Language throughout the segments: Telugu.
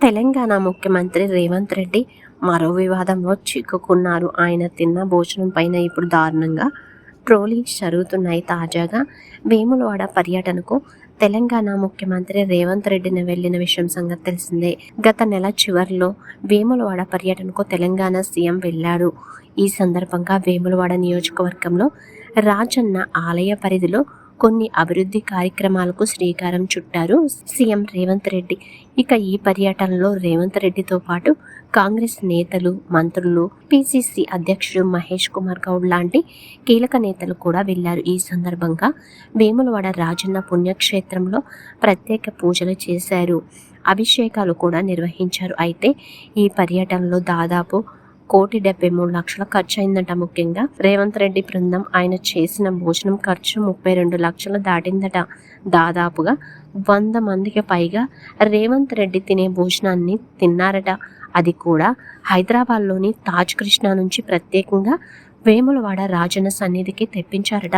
తెలంగాణ ముఖ్యమంత్రి రేవంత్ రెడ్డి మరో వివాదంలో చిక్కుకున్నారు. ఆయన తిన్న భోజనం పైన ఇప్పుడు దారుణంగా ట్రోలింగ్ జరుగుతున్నాయి తాజాగా. వేములవాడ పర్యటనకు తెలంగాణ ముఖ్యమంత్రి రేవంత్ రెడ్డిని వెళ్ళిన విషయం సంగతి తెలిసిందే. గత నెల చివరిలో వేములవాడ పర్యటనకు తెలంగాణ సీఎం వెళ్ళాడు ఈ సందర్భంగా వేములవాడ నియోజకవర్గంలో రాజన్న ఆలయ పరిధిలో కొన్ని అభివృద్ధి కార్యక్రమాలకు శ్రీకారం చుట్టారు సీఎం రేవంత్ రెడ్డి. ఇక ఈ పర్యటనలో రేవంత్ రెడ్డితో పాటు కాంగ్రెస్ నేతలు మంత్రులు పిసిసి అధ్యక్షుడు మహేష్ కుమార్ గౌడ్ లాంటి కీలక నేతలు కూడా వెళ్ళారు ఈ సందర్భంగా వేములవాడ రాజన్న పుణ్యక్షేత్రంలో ప్రత్యేక పూజలు చేశారు. అభిషేకాలు కూడా నిర్వహించారు. అయితే ఈ పర్యటనలో దాదాపు కోటి డెబ్బై మూడు లక్షల ఖర్చు అయిందట ముఖ్యంగా. రేవంత్ రెడ్డి బృందం ఆయన చేసిన భోజనం ఖర్చు ముప్పై రెండు లక్షలు దాటిందట. దాదాపుగా వంద మందికి పైగా రేవంత్ రెడ్డి తినే భోజనాన్ని తిన్నారట. అది కూడా హైదరాబాద్లోని తాజ్ కృష్ణ నుంచి ప్రత్యేకంగా వేములవాడ రాజన్న సన్నిధికి తెప్పించారట.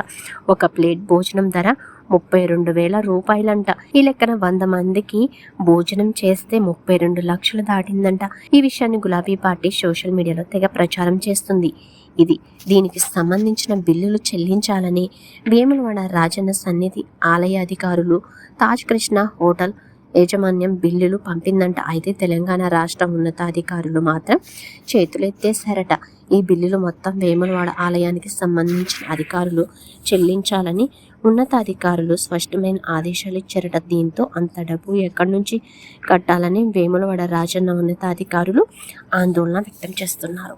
ఒక ప్లేట్ భోజనం ధర ముప్పై రెండు వేల రూపాయలంట. ఈ లెక్కన వంద మందికి భోజనం చేస్తే ముప్పై రెండు లక్షలు దాటిందంట. ఈ విషయాన్ని గులాబీ పార్టీ సోషల్ మీడియాలో తెగ ప్రచారం చేస్తుంది. ఇది దీనికి సంబంధించిన బిల్లులు చెల్లించాలని వేములవాడ రాజన్న సన్నిధి ఆలయ అధికారులు తాజ్ కృష్ణ హోటల్ యాజమాన్యం బిల్లులు పంపిందంట. అయితే తెలంగాణ రాష్ట్ర ఉన్నతాధికారులు మాత్రం చేతులెత్తేశారట. ఈ బిల్లులు మొత్తం వేములవాడ ఆలయానికి సంబంధించిన అధికారులు చెల్లించాలని ఉన్నతాధికారులు స్పష్టమైన ఆదేశాలు ఇచ్చారట దీంతో అంత డబ్బు ఎక్కడి నుంచి కట్టాలని వేములవాడ రాజన్న ఉన్నతాధికారులు ఆందోళన వ్యక్తం చేస్తున్నారు.